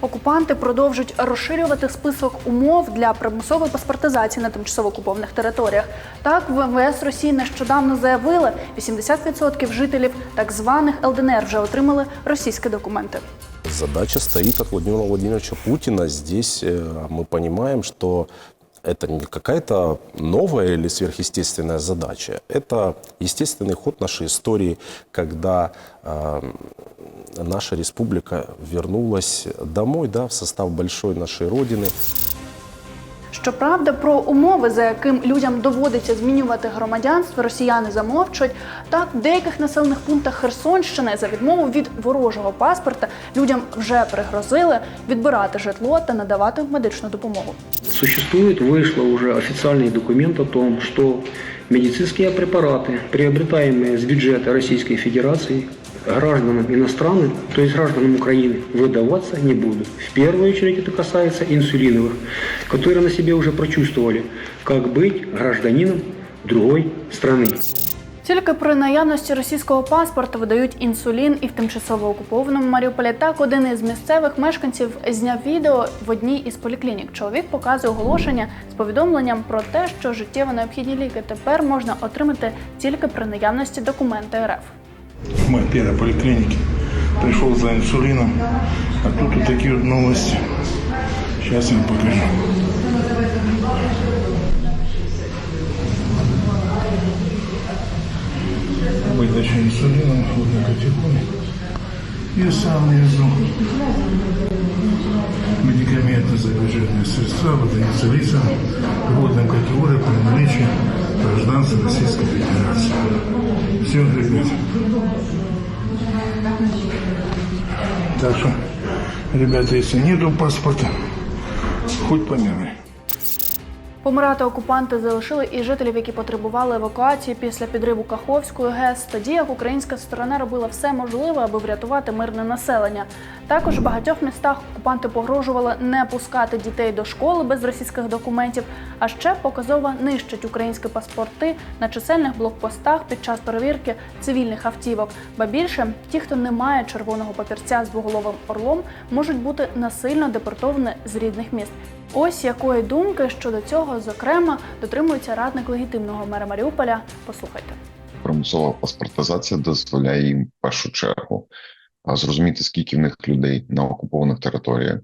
Окупанти продовжують розширювати список умов для примусової паспортизації на тимчасово окупованих територіях. Так, в МВС Росії нещодавно заявили, 80% жителів так званих ЛДНР вже отримали російські документи. Задача стоит от Владимира Владимировича Путина. Здесь ми мы понимаем, что это не какая-то новая или сверхъестественная задача. Это естественный ход нашей истории, когда э, наша республика вернулась домой, да, в состав большой нашей родины. Щоправда, про умови, за яким людям доводиться змінювати громадянство, росіяни замовчують. Так, в деяких населених пунктах Херсонщини за відмову від ворожого паспорта людям вже пригрозили відбирати житло та надавати медичну допомогу. Существует, вышло уже официальный документ о том, что медицинские препараты, приобретаемые с бюджета Российской Федерации, гражданам иностранным, то есть гражданам Украины, выдаваться не будут. В первую очередь это касается инсулиновых, которые на себе уже прочувствовали, как быть гражданином другой страны. Тільки при наявності російського паспорта видають інсулін і в тимчасово окупованому Маріуполі. Так один із місцевих мешканців зняв відео в одній із поліклінік. Чоловік показує оголошення з повідомленням про те, що життєво необхідні ліки тепер можна отримати тільки при наявності документа РФ. в моей первой поликлинике. Пришел за инсулином, а тут вот новости. Сейчас я вам покажу. Выдача инсулина, категории. И сам внизу. Медикаменты за бюджетные средства лицам льготным категории при наличии гражданства Российской Федерации. Все, ребят. Так что, ребята, если нету паспорта, хоть помирай. Помирати окупанти залишили і жителів, які потребували евакуації після підриву Каховської ГЕС, тоді як українська сторона робила все можливе, аби врятувати мирне населення. Також у багатьох містах окупанти погрожували не пускати дітей до школи без російських документів, а ще показово нищать українські паспорти на чисельних блокпостах під час перевірки цивільних автівок. Ба більше ті, хто не має червоного папірця з двоголовим орлом, можуть бути насильно депортовані з рідних міст. Ось якої думки щодо цього, зокрема, дотримується радник легітимного мера Маріуполя. Послухайте. примусова паспортизація дозволяє їм в першу чергу зрозуміти, скільки в них людей на окупованих територіях,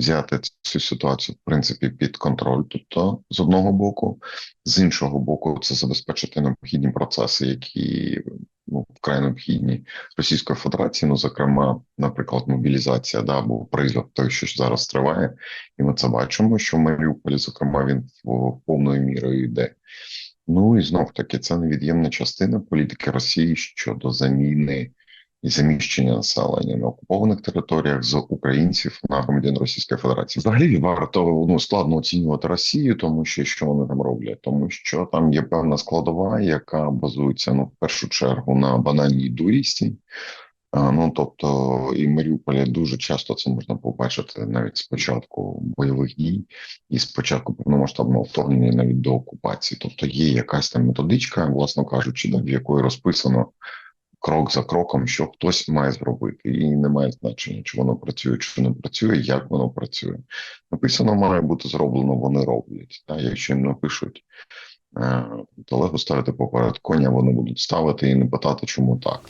взяти цю ситуацію в принципі під контроль. Тобто, з одного боку, з іншого боку, це забезпечити необхідні процеси, які ну вкрай необхідні Російської Федерації. Ну, зокрема, наприклад, мобілізація да або призов, той, що зараз триває, і ми це бачимо, що в Маріуполі, зокрема, він повною мірою йде. Ну і знов таки це невід'ємна частина політики Росії щодо заміни і заміщення населення на окупованих територіях з українців на громадян Російської Федерації. Взагалі варто ну складно оцінювати Росію, тому що що вони там роблять, тому що там є певна складова, яка базується ну в першу чергу на банальній дурісті. Ну тобто, і в Маріуполі дуже часто це можна побачити навіть з початку бойових дій і з початку повномасштабного вторгнення навіть до окупації. Тобто є якась там методичка, власно кажучи, в якої розписано крок за кроком, що хтось має зробити, і не має значення, чи воно працює, чи не працює, як воно працює. Написано має бути зроблено, вони роблять. Та якщо їм напишуть. е, Телегу ставити поперед коня, вони будуть ставити і не питати, чому так.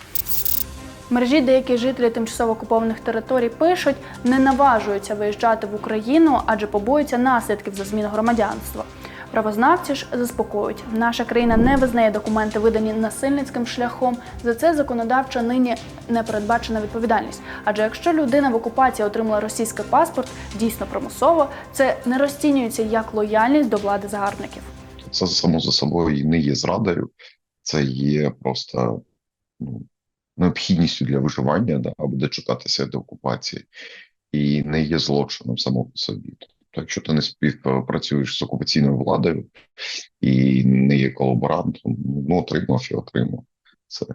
Мережі деякі жителі тимчасово окупованих територій пишуть, не наважуються виїжджати в Україну, адже побоюються наслідків за зміну громадянства. Правознавці ж заспокоюють, наша країна не визнає документи, видані насильницьким шляхом. За це законодавчо нині не передбачена відповідальність. Адже якщо людина в окупації отримала російський паспорт дійсно примусово, це не розцінюється як лояльність до влади загарбників. Це само за собою не є зрадою, це є просто ну, необхідністю для виживання, да, або дочекатися до окупації, і не є злочином само по собі. Якщо ти не співпрацюєш з окупаційною владою і не є колаборантом, ну отримав і отримав. Це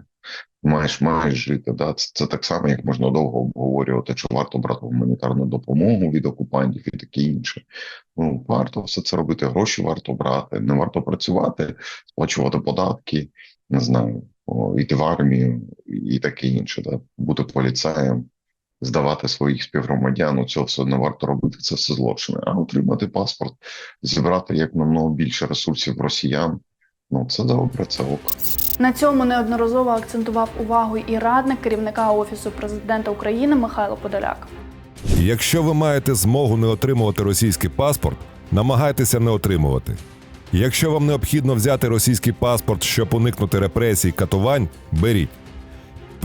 маєш, маєш жити. Да? Це, це так само, як можна довго обговорювати, чи варто брати гуманітарну допомогу від окупантів і таке інше. Ну, варто все це робити, гроші варто брати, не варто працювати, сплачувати податки, не знаю, йти в армію і таке інше, да? бути поліцаєм, здавати своїх співгромадян. У цього все одно варто робити. Це все злочини. А отримати паспорт, зібрати як намного більше ресурсів росіян. Ну це добре, це ок. На цьому неодноразово акцентував увагу і радник керівника офісу президента України Михайло Подоляк. Якщо ви маєте змогу не отримувати російський паспорт, намагайтеся не отримувати. Якщо вам необхідно взяти російський паспорт, щоб уникнути репресій, катувань, беріть.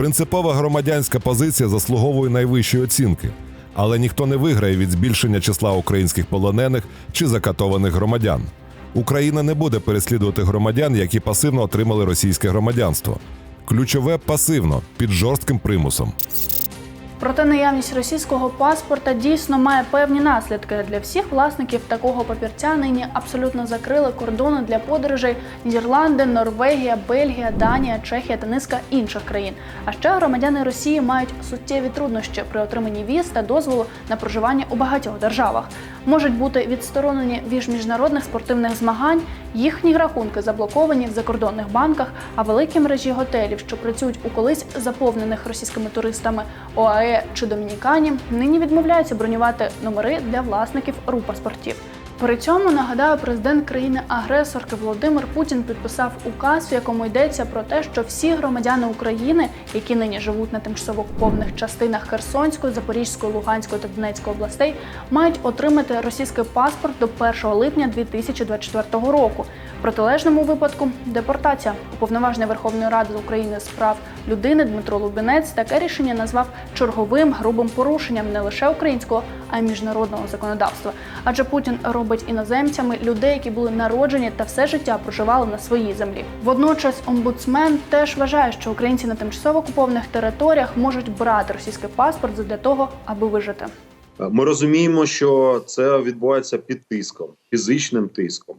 Принципова громадянська позиція заслуговує найвищої оцінки, але ніхто не виграє від збільшення числа українських полонених чи закатованих громадян. Україна не буде переслідувати громадян, які пасивно отримали російське громадянство. Ключове пасивно під жорстким примусом. Проте наявність російського паспорта дійсно має певні наслідки. Для всіх власників такого папірця нині абсолютно закрили кордони для подорожей Нідерланди, Норвегія, Бельгія, Данія, Чехія та низка інших країн. А ще громадяни Росії мають суттєві труднощі при отриманні віз та дозволу на проживання у багатьох державах. Можуть бути відсторонені від міжнародних спортивних змагань, їхні рахунки заблоковані в закордонних банках, а великі мережі готелів, що працюють у колись заповнених російськими туристами ОАЕ чи Домінікані, нині відмовляються бронювати номери для власників РУ-паспортів. При цьому нагадаю, президент країни-агресорки Володимир Путін підписав указ, в якому йдеться про те, що всі громадяни України, які нині живуть на тимчасово окупованих частинах Херсонської, Запорізької, Луганської та Донецької областей, мають отримати російський паспорт до 1 липня 2024 року. В протилежному випадку депортація. Уповноважений Верховної Ради України з прав людини Дмитро Лубінець таке рішення назвав черговим грубим порушенням не лише українського, а й міжнародного законодавства. Адже Путін робить іноземцями людей, які були народжені та все життя проживали на своїй землі. Водночас омбудсмен теж вважає, що українці на тимчасово окупованих територіях можуть брати російський паспорт для того, аби вижити. Ми розуміємо, що це відбувається під тиском, фізичним тиском.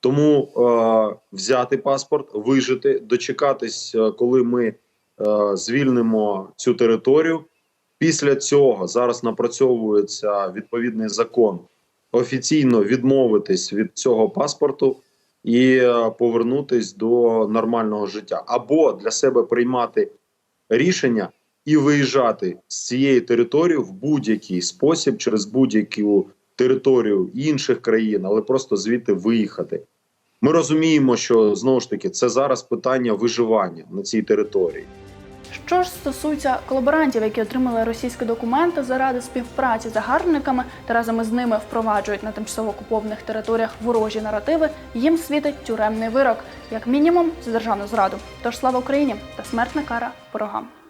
Тому е, взяти паспорт, вижити, дочекатись, е, коли ми звільнимо цю територію. Після цього зараз напрацьовується відповідний закон. Офіційно відмовитись від цього паспорту і е, повернутись до нормального життя, або для себе приймати рішення і виїжджати з цієї території в будь-який спосіб через будь-яку територію інших країн, але просто звідти виїхати. Ми розуміємо, що знову ж таки це зараз питання виживання на цій території. Що ж стосується колаборантів, які отримали російські документи заради співпраці з загарбниками та разом із ними впроваджують на тимчасово окупованих територіях ворожі наративи, їм світить тюремний вирок, як мінімум за державну зраду. Тож слава Україні та смертна кара ворогам.